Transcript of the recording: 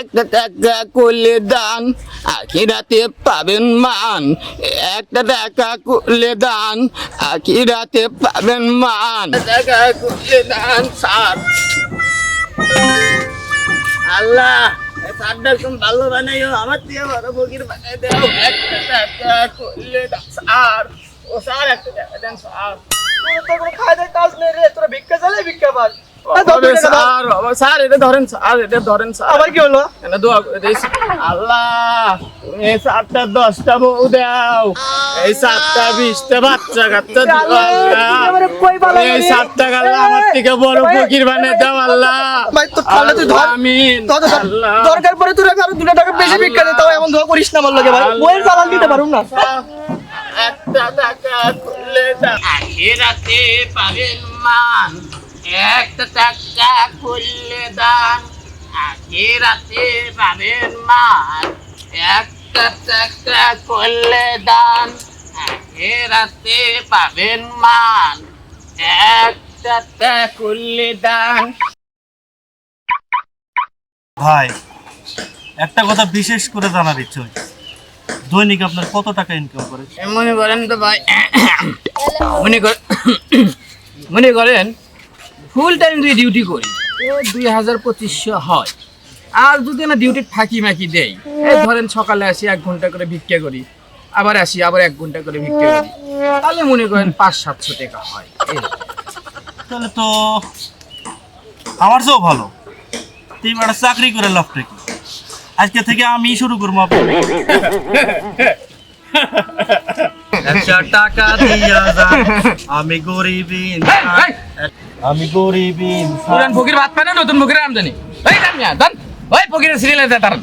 একটা টাকা করলে দান আখিরাতে পাবেন মান। একটা টাকা করলে দান আখিরাতে পাবেন মান। টাকা করলে দান সার আল্লাহ সারটা ভালো বানাইও আমার থেকে বড় ফকির বানাই দেও। একটা টাকা করলে দান ও সার একটা টাকা দেন স্যার। বাবা, স্যার এটা ধরেন স্যার এটা ধরেন স্যার। আবার কি হলো? এনে দোয়া আল্লাহ তুমি সাতটা দশটা বউ দাও। এই সাতটা বিশটা বাচ্চা কাচ্চা দিও আমারে। এই সাতটা থেকে বড় ফকির বানিয়ে দাও আল্লাহ। আল্লাহ দরকার পরে তুই আরও দুটো টাকা বেশি ভিক্ষা দে তাও এমন দোয়া করিস না আমার লগে ভাই। বইয়ের চালান দিতে পারুম না। একটা টাকা করলে আখেরাতে পাবেন মান। টাকা করলে দান আখেরাতে পাবেন মান টাকা করলে দান পাবেন মান টাকা করলে দান। ভাই একটা কথা বিশেষ করে জানার ইচ্ছে দৈনিক আপনার কত টাকা ইনকাম করে? মনে করেন তো ভাই মনে করেন মনে করেন ফুল টাইম যদি ডিউটি করি। দুই হাজার পঁচিশশো হয়। আর যদি না ডিউটি ফাঁকি মাকি দেই এই ধরেন সকালে আসি এক ঘণ্টা করে ভিক্ষা করি আবার আসি আবার এক ঘণ্টা করে ভিক্ষা করি তাহলে মনে করেন পাঁচ সাতশো টাকা হয়। তাহলে তো আমার চেয়েও ভালো। তুই একটা চাকরি করে লাভটা কি? আজকে থেকে আমি শুরু করব আপনার একশো টাকা দিয়া যান আমি গরিব। আমি গরিব। পুরান ফকির ভাত পায় না, নতুন ফকিরের আমদানি। ওই দান মিয়া দান। ওই ফকিরের সিরিয়ালে তার